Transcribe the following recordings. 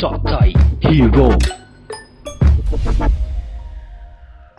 เจาะใจฮีโร่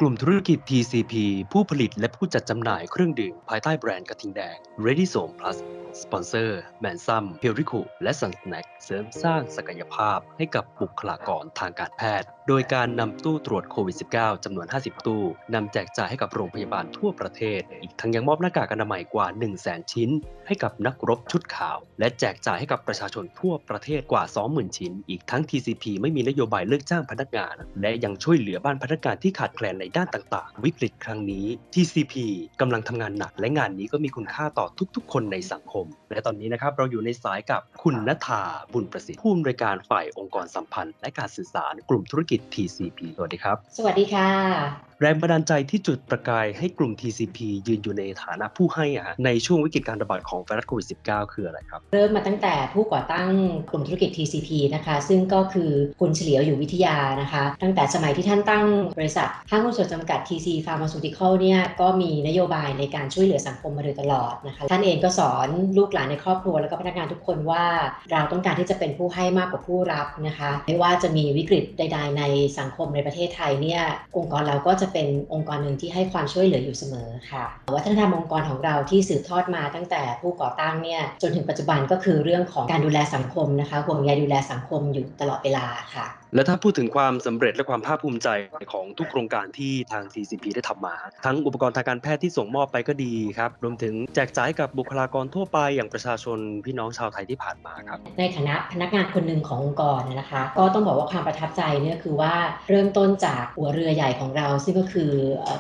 กลุ่มธุรกิจ TCP ผู้ผลิตและผู้จัดจำหน่ายเครื่องดื่มภายใต้แบรนด์กระทิงแดง Ready Zone Plus สปอนเซอร์แมนซัมเฮริคูและสันสแน็คเสริมสร้างศักยภาพให้กับบุคลากรทางการแพทย์ โดยการนำตู้ตรวจโควิด -19 จำนวน 50 ตู้นำแจกจ่ายให้กับโรงพยาบาลทั่วประเทศ อีกทั้งยังมอบหน้ากากอนามัยกว่า 1 0 0 0 0แชิ้น ให้กับนักรบชุดขาว และแจกจ่ายให้กับประชาชนทั่วประเทศกว่า 20,000 ชิ้น อีกทั้ง TCP ไม่มีนโยบายเลิกจ้างพนักงาน และยังช่วยเหลือบ้านพนักงานที่ขาดแคลนในด้านต่างๆ วิกฤตครั้งนี้ TCP กำลังทำงานหนักและงานนี้ก็มีคุณค่าต่อทุกๆ คนในสังคม และตอนนี้นะครับเราอยู่ในสายกับคุณณฐาบุญประสิทธิ์ผู้อำนวยการฝ่ายองค์กรสัมพันธ์ และการสื่อสารกลุ่มธุรกิจ TCP สวัสดีครับ สวัสดีค่ะ แรงบันดาลใจที่จุดประกายให้กลุ่ม TCP ยืนอยู่ในฐานะผู้ให้อะในช่วงวิกฤตการระบาดของไวรัสโควิด -19 คืออะไรครับ เริ่มมาตั้งแต่ผู้ก่อตั้งกลุ่มธุรกิจ TCP นะคะ ซึ่งก็คือคุณเฉลียวอยู่วิทยานะคะ ตั้งแต่สมัยที่ท่านตั้งบริษัทห้างหุ้นส่วนจำกัด TC Pharmaceutical เนี่ยก็มีนโยบายในการช่วยเหลือสังคมมาโดยตลอดนะคะ ท่านเองก็สอนลูกหลานในครอบครัวแล้วก็พนักงานทุกคนว่าเราต้องการที่จะเป็นผู้ให้มากกว่าผู้รับนะคะ ไม่ว่าจะมีวิกฤตใด ๆ ในสังคมในประเทศไทยเนี่ยองค์กรเราก็จะเป็นองค์กรหนึ่งที่ให้ความช่วยเหลืออยู่เสมอค่ะ วัฒนธรรมองค์กรของเราที่สืบทอดมาตั้งแต่ผู้ก่อตั้งเนี่ยจนถึงปัจจุบันก็คือเรื่องของการดูแลสังคมนะคะห่วงใยดูแลสังคมอยู่ตลอดเวลาค่ะและถ้าพูดถึงความสำเร็จและความภาคภูมิใจของทุกโครงการที่ทาง TCP ได้ทำมา ทั้งอุปกรณ์ทางการแพทย์ที่ส่งมอบไปก็ดีครับ รวมถึงแจกจ่ายกับบุคลากรทั่วไปอย่างประชาชนพี่น้องชาวไทยที่ผ่านมาครับ ในฐานะพนักงานคนหนึ่งขององค์กรนะคะ ก็ต้องบอกว่าความประทับใจเนี่ยคือว่าเริ่มต้นจากหัวเรือใหญ่ของเรา ซึ่งก็คือ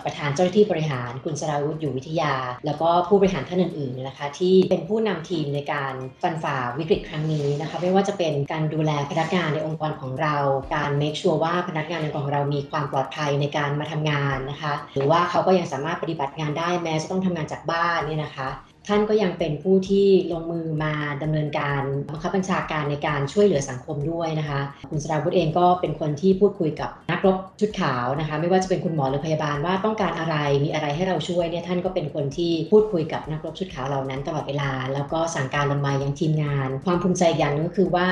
ประธานเจ้าหน้าที่บริหารคุณสราวุฒิอยู่วิทยา แล้วก็ผู้บริหารท่านอื่นๆเนี่ยนะคะ ที่เป็นผู้นำทีมในการฟันฝ่าวิกฤตครั้งนี้นะคะ ไม่ว่าจะเป็นการดูแลพนักงานในองค์กรของเราการ make sure ว่าพนักงานในองของเรามีความปลอดภัยในการมาทำงานนะคะ หรือว่าเขาก็ยังสามารถปฏิบัติงานได้แม้จะต้องทำงานจากบ้านเนี่ยนะคะ ท่านก็ยังเป็นผู้ที่ลงมือมาดำเนินการบังคับบัญชาการในการช่วยเหลือสังคมด้วยนะคะ คุณสราวุธเองก็เป็นคนที่พูดคุยกับนักรบชุดขาวนะคะ ไม่ว่าจะเป็นคุณหมอหรือพยาบาลว่าต้องการอะไรมีอะไรให้เราช่วยเนี่ยท่านก็เป็นคนที่พูดคุยกับนักรบชุดขาวเหล่านั้นตลอดเวลา แล้วก็สั่งการลงมายังทีมงาน ความภูมิใจอย่างนึงก็คือว่า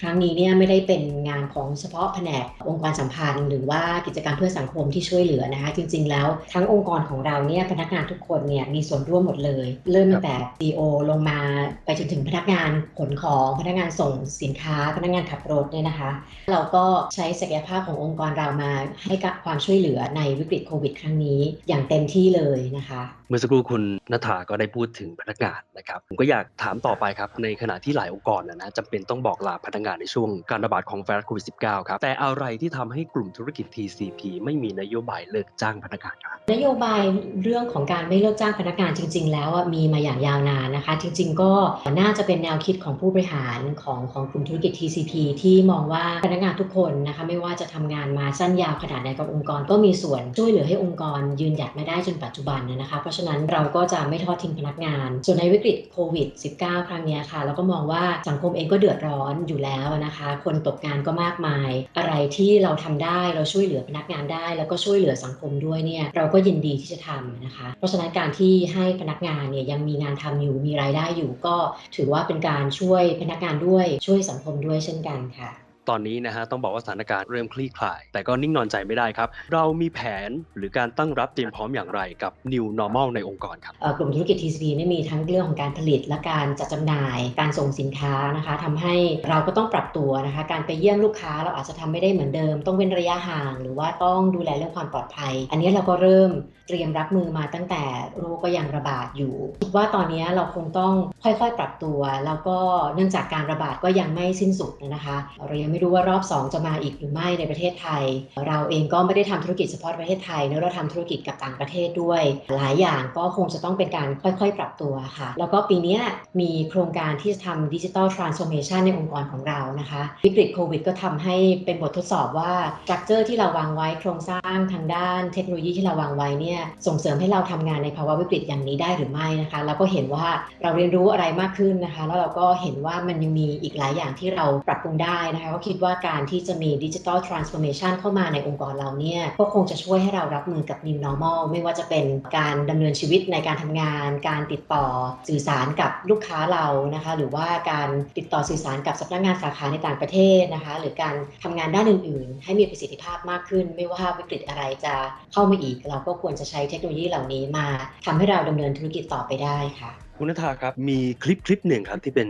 ครั้งนี้เนี่ยไม่ได้เป็นงานของเฉพาะแผนกองค์กรสัมพันธ์ หรือว่ากิจกรรมเพื่อสังคมที่ช่วยเหลือนะคะ จริง ๆ แล้วทั้งองค์กรของเราเนี่ยพนักงานทุกคนเนี่ยมีส่วนร่วมหมดเลยเริ่มแต่ CEO ลงมาไปจนถึงพนักงานขนของพนักงานส่งสินค้าพนักงานขับรถเนี่ยนะคะ เราก็ใช้ศักยภาพขององค์กรเรามาให้กับความช่วยเหลือในวิกฤตโควิด ครั้งนี้อย่างเต็มที่เลยนะคะเมื่อสักครู่คุณณฐาก็ได้พูดถึงพนักงานนะครับผมก็อยากถามต่อไปครับ ในขณะที่หลายองค์กรนะนะจำเป็นต้องบอกลาพนักงานในช่วงการระบาดของไวรัสโควิด -19 ครับแต่อะไรที่ทำให้กลุ่มธุรกิจ TCP ไม่มีนโยบายเลิกจ้างพนักงานครับนโยบายเรื่องของการไม่เลิกจ้างพนักงานจริง ๆ แล้วอะมีมาอย่างยาวนานนะคะ จริง ๆ ก็น่าจะเป็นแนวคิดของผู้บริหารของของกลุ่มธุรกิจ TCP ที่มองว่าพนักงานทุกคนนะคะไม่ว่าจะทำงานมาสั้นยาวขนาดไหนกับองค์กร ก็มีส่วนช่วยเหลือให้องค์กรยืนหยัดมาได้จนปัจจุบันนะคะ เพราะฉะนั้นเราก็จะไม่ทอดทิ้งพนักงาน ส่วนในวิกฤตโควิด -19 ครั้งนี้ค่ะเราก็มองว่าสังคมเองก็เดือดร้อนอยู่แล้วนะคะ คนตกงานก็มากมาย อะไรที่เราทำได้เราช่วยเหลือพนักงานได้ แล้วก็ช่วยเหลือสังคมด้วยเนี่ยเราก็ยินดีที่จะทำนะคะ เพราะฉะนั้นการที่ให้พนักงานเนี่ยยังมีงานทำอยู่มีรายได้อยู่ก็ถือว่าเป็นการช่วยพนักงานด้วยช่วยสังคมด้วยเช่นกันค่ะ ตอนนี้นะฮะต้องบอกว่าสถานการณ์เริ่มคลี่คลาย แต่ก็นิ่งนอนใจไม่ได้ครับ เรามีแผนหรือการตั้งรับเตรียมพร้อมอย่างไรกับ New Normal ในองค์กรครับกลุ่มธุรกิจ TCP เนี่ยมีทั้งเรื่องของการผลิตและการจัดจำหน่ายการส่งสินค้านะคะทำให้เราก็ต้องปรับตัวนะคะ การไปเยี่ยมลูกค้าเราอาจจะทำไม่ได้เหมือนเดิม ต้องเว้นระยะห่าง หรือว่าต้องดูแลเรื่องความปลอดภัย อันนี้เราก็เริ่มเตรียมรับมือมาตั้งแต่โรคก็ยังระบาดอยู่คิดว่าตอนนี้เราคงต้องค่อยๆ ปรับตัว แล้วก็เนื่องจากการระบาดก็ยังไม่สิ้นสุดนะคะเรายังไม่ไม่รู้ว่ารอบ 2 จะมาอีกหรือไม่ในประเทศไทย เราเองก็ไม่ได้ทำธุรกิจเฉพาะประเทศไทยเนะเราทำธุรกิจกับต่างประเทศด้วย หลายอย่างก็คงจะต้องเป็นการค่อยๆ ปรับตัวค่ะ แล้วก็ปีนี้มีโครงการที่จะทำดิจิ t a ลทรานส์โอมชันในองค์กรของเรานะคะ วิกฤตโควิดก็ทำให้เป็นบททดสอบว่าสตรัคเจอร์ที่เราวางไว้โครงสร้างทางด้านเทคโนโลยีที่เราวางไว้เนี่ยส่งเสริมให้เราทำงานในภาวะวิกฤตอย่างนี้ได้หรือไม่นะคะแล้วก็เห็นว่าเราเรียนรู้อะไรมากขึ้นนะคะ แล้วเราก็เห็นว่ามันยังมีอีกหลายอย่างที่เราปรับปรุงได้นะคะก็คิดว่าการที่จะมีดิจิ t a ลทรานส์ o r m a t i o n เข้ามาในองค์กรเราเนี่ยก็คงจะช่วยให้เรารับมือกับ New Normal ไม่ว่าจะเป็นการดำเนินชีวิตในการทำงาน การติดต่อสื่อสารกับลูกค้าเรานะคะ หรือว่าการติดต่อสื่อสารกับสำนักงานสาขาในต่างประเทศนะคะ หรือการทำงานด้านอื่น ๆ ให้มีประสิทธิภาพมากขึ้น ไม่ว่าวิกฤตอะไรจะเข้ามาอีก เราก็ควรจะใช้เทคโนโลยีเหล่านี้มาทำให้เราดำเนินธุรกิจต่อไปได้ค่ะ คุณนัทาครับ มีคลิปคลิปหนึ่งครับที่เป็น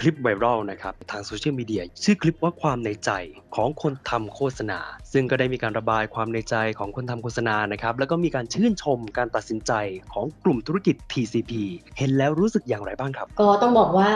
คลิปไวรัลนะครับทางโซเชียลมีเดียชื่อคลิปว่าความในใจของคนทำโฆษณา ซึ่งก็ได้มีการระบายความในใจของคนทำโฆษณานะครับแล้วก็มีการชื่นชมการตัดสินใจของกลุ่มธุรกิจ TCP เห็นแล้วรู้สึกอย่างไรบ้างครับ ก็ต้องบอกว่า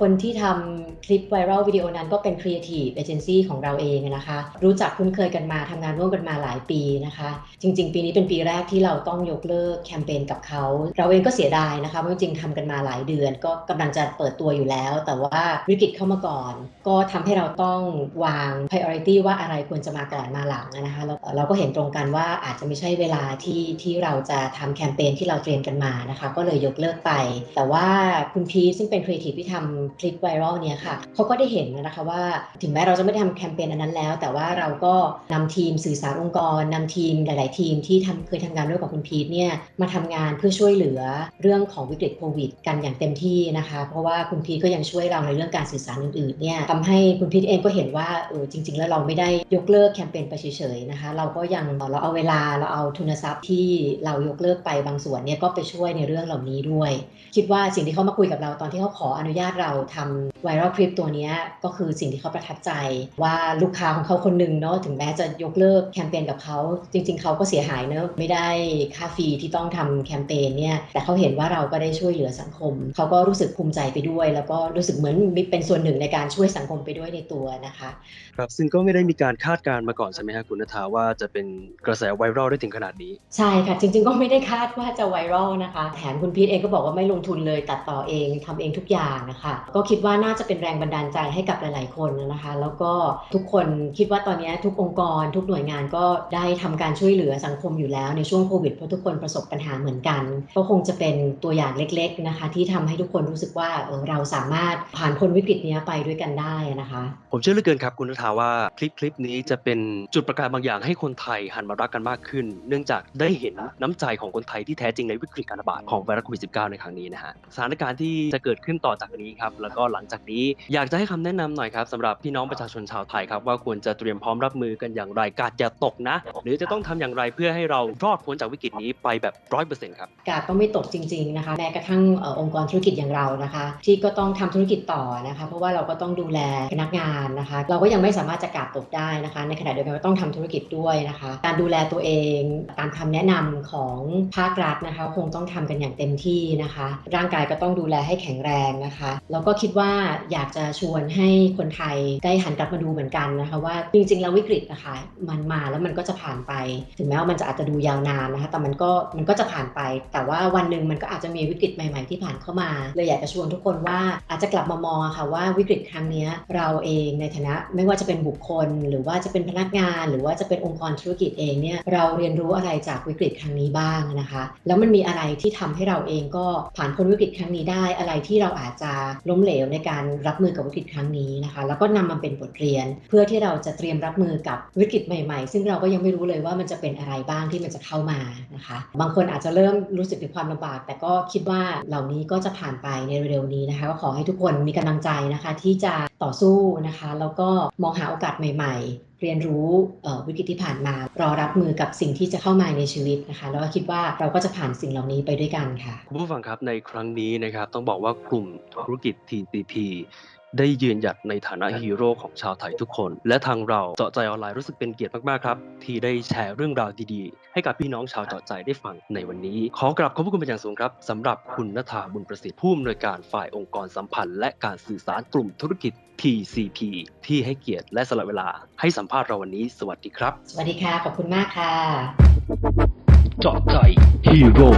คนที่ทำคลิปไวรัลวิดีโอนั้นก็เป็น Creative Agency ของเราเองนะคะ รู้จักคุ้นเคยกันมาทำงานร่วมกันมาหลายปีนะคะ จริง ๆ ปีนี้เป็นปีแรกที่เราต้องยกเลิกแคมเปญกับเขา เราเองก็เสียดายนะคะเพราะจริงๆทำกันมาหลายเดือน ก็กำลังจะเปิดตัวอยู่แล้ว แต่ว่าวิกฤตเข้ามาก่อน ก็ทำให้เราต้องวาง priority ว่าอะไรควรจะมาก่อนมาหลังนะคะเราเราก็เห็นตรงกันว่าอาจจะไม่ใช่เวลาที่ที่เราจะทำแคมเปญที่เราเตรียมกันมานะคะ ก็เลยยกเลิกไป แต่ว่าคุณพีซึ่งเป็นครีเอทีฟที่ทำคลิปไวรัลเนี่ยค่ะเขาก็ได้เห็นนะคะว่าถึงแม้เราจะไม่ได้ทำแคมเปญอันนั้นแล้ว แต่ว่าเราก็นำทีมสื่อสารองค์กรนำทีมหลาย ๆ ทีมที่ทำเคยทำงานร่วมกับคุณพีทเนี่ยมาทำงานเพื่อช่วยเหลือเรื่องของวิกฤตโควิดกันอย่างเต็มที่นะคะ เพราะว่าคุณพีทก็ยังช่วยเราในเรื่องการสื่อสารอื่นๆเนี่ยทำให้คุณพีทเองก็เห็นว่าเออจริง ๆ แล้วเราไม่ได้ยกเลิกแคมเปญไปเฉยๆนะคะ เราก็ยังเราเอาเวลาเราเอาทุนทรัพย์ที่เรายกเลิกไปบางส่วนเนี่ยก็ไปช่วยในเรื่องเหล่านี้ด้วย คิดว่าสิ่งที่เขามาคุยกับเราตอนที่เขาขออนุญาตเราทำไวรัลคลิปตัวนี้ก็คือสิ่งที่เขาประทับใจ ว่าลูกค้าของเขาคนหนึ่งเนาะถึงแม้จะยกเลิกแคมเปญกับเขาจริง ๆเขาก็เสียหายเนอะไม่ได้ค่าฟรีที่ต้องทำแคมเปญเนี่ยแต่เขาเห็นว่าเราก็ได้ช่วยเหลือสังคม เขาก็รู้สึกภูมิใจไปด้วย แล้วก็รู้สึกเหมือนเป็นส่วนหนึ่งในการช่วยสังคมไปด้วยในตัวนะคะครับซึ่งก็ไม่ได้มีการคาดการณ์มาก่อนใช่ไหมครับคุณนัทธาว่าจะเป็นกระแสไวรัลได้ถึงขนาดนี้ ใช่ค่ะ จริง ๆ ก็ไม่ได้คาดว่าจะไวรัลนะคะ แถมคุณพีทเองก็บอกว่าไม่ลงทุนเลยตัดต่อเองทำเองทุกอย่างนะคะก็คิดว่าน่าจะเป็นแรงบันดาลใจให้กับหลาย ๆ คนนะคะ แล้วก็ทุกคนคิดว่าตอนนี้ทุกองค์กร ทุกหน่วยงานก็ได้ทำการช่วยเหลือสังคมอยู่แล้วในช่วงโควิดเพราะทุกคนประสบปัญหาเหมือนกัน ก็คงจะเป็นตัวอย่างเล็กๆนะคะ ที่ทำให้ทุกคนรู้สึกว่าเออเราสามารถผ่านพ้นวิกฤตนี้ไปด้วยกันได้นะคะ ผมเชื่อเหลือเกินครับคุณนัทธาว่าคลิปคลิปนี้จะเป็นจุดประกายบางอย่างให้คนไทยหันมารักกันมากขึ้น เนื่องจากได้เห็นน้ำใจของคนไทยที่แท้จริงในวิกฤตการระบาดของไวรัสโควิด -19 ในครั้งนี้นะฮะสถานการณ์ที่จะเกิดขึ้นต่อจากนี้ครับแล้วก็หลังจากนี้อยากจะให้คำแนะนำหน่อยครับสำหรับพี่น้องประชาชนชาวไทยครับว่าควรจะเตรียมพร้อมรับมือกันอย่างไรกาดอย่าตกนะ หรือจะต้องทำอย่างไรเพื่อให้เรารอดพ้นจากวิกฤตนี้ไปแบบร้อยเปอร์เซ็นต์ครับกาดก็ไม่ตกจริง ๆนะคะแม้กระทั่งอองค์กรธุรกิจอย่างเรานะคะ ที่ก็ต้องทำธุรกิจต่อนะคะ เพราะว่าเราก็ต้องดูแลพนักงานนะคะ เราก็ยังไม่สามารถจะกาดตกได้นะคะ ในขณะเดียวกันก็ต้องทำธุรกิจด้วยนะคะ การดูแลตัวเองตามคำแนะนำของภาครัฐนะคะ คงต้องทำกันอย่างเต็มที่นะคะ ร่างกายก็ต้องดูแลให้แข็งแรงนะคะแล้วก็คิดว่าอยากจะชวนให้คนไทยได้หันกลับมาดูเหมือนกันนะคะว่าจริงๆแล้ววิกฤตนะคะมันมาแล้วมันก็จะผ่านไป ถึงแม้ว่ามันจะอาจจะดูยาวนานนะคะ แต่มันก็มันก็จะผ่านไป แต่ว่าวันหนึ่งมันก็อาจจะมีวิกฤตใหม่ ๆ ที่ผ่านเข้ามาเลยอยากจะชวนทุกคนว่าอาจจะกลับมามองค่ะว่าวิกฤตครั้งนี้เราเองในฐานะไม่ว่าจะเป็นบุคคล หรือว่าจะเป็นพนักงาน หรือว่าจะเป็นองค์กรธุรกิจเองเนี่ยเราเรียนรู้อะไรจากวิกฤตครั้งนี้บ้างนะคะ แล้วมันมีอะไรที่ทำให้เราเองก็ผ่านพ้นวิกฤตครั้งนี้ได้ อะไรที่เราอาจจะล้มเหลวในการรับมือกับวิกฤตครั้งนี้นะคะ แล้วก็นำมาเป็นบทเรียน เพื่อที่เราจะเตรียมรับมือกับวิกฤตใหม่ ๆ ซึ่งเราก็ยังไม่รู้เลยว่ามันจะเป็นอะไรบ้างที่มันจะเข้ามานะคะ บางคนอาจจะเริ่มรู้สึกถึงความลำบาก แต่ก็คิดว่าเหล่านี้ก็จะผ่านไปในเร็วๆนี้นะคะ ก็ขอให้ทุกคนมีกำลังใจนะคะ ที่จะต่อสู้นะคะ แล้วก็มองหาโอกาสใหม่ ๆ เรียนรู้วิกฤตที่ผ่านมา รอรับมือกับสิ่งที่จะเข้ามาในชีวิตนะคะ แล้วก็คิดว่าเราก็จะผ่านสิ่งเหล่านี้ไปด้วยกันค่ะ คุณผู้ฟังครับในครั้งนี้นะครับ ต้องบอกว่ากลุ่มธุรกิจ TCP ได้ยืนหยัดในฐานะฮีโร่ของชาวไทยทุกคน และทางเราเจาะใจออนไลน์รู้สึกเป็นเกียรติมากๆครับ ที่ได้แชร์เรื่องราวดีๆ ให้กับพี่น้องชาวเจาะใจได้ฟังในวันนี้ ขอกราบขอบพระคุณเป็นอย่างสูงครับสำหรับคุณนฐาบุญประสิทธิ์ผู้อำนวยการฝ่ายองค์กรสัมพันธ์ และการสื่อสารกลุ่มธุรกิจ TCP ที่ให้เกียรติและสละเวลา ให้สัมภาษณ์เราวันนี้ สวัสดีครับ สวัสดีค่ะขอบคุณมากค่ะเจาะใจฮีโร่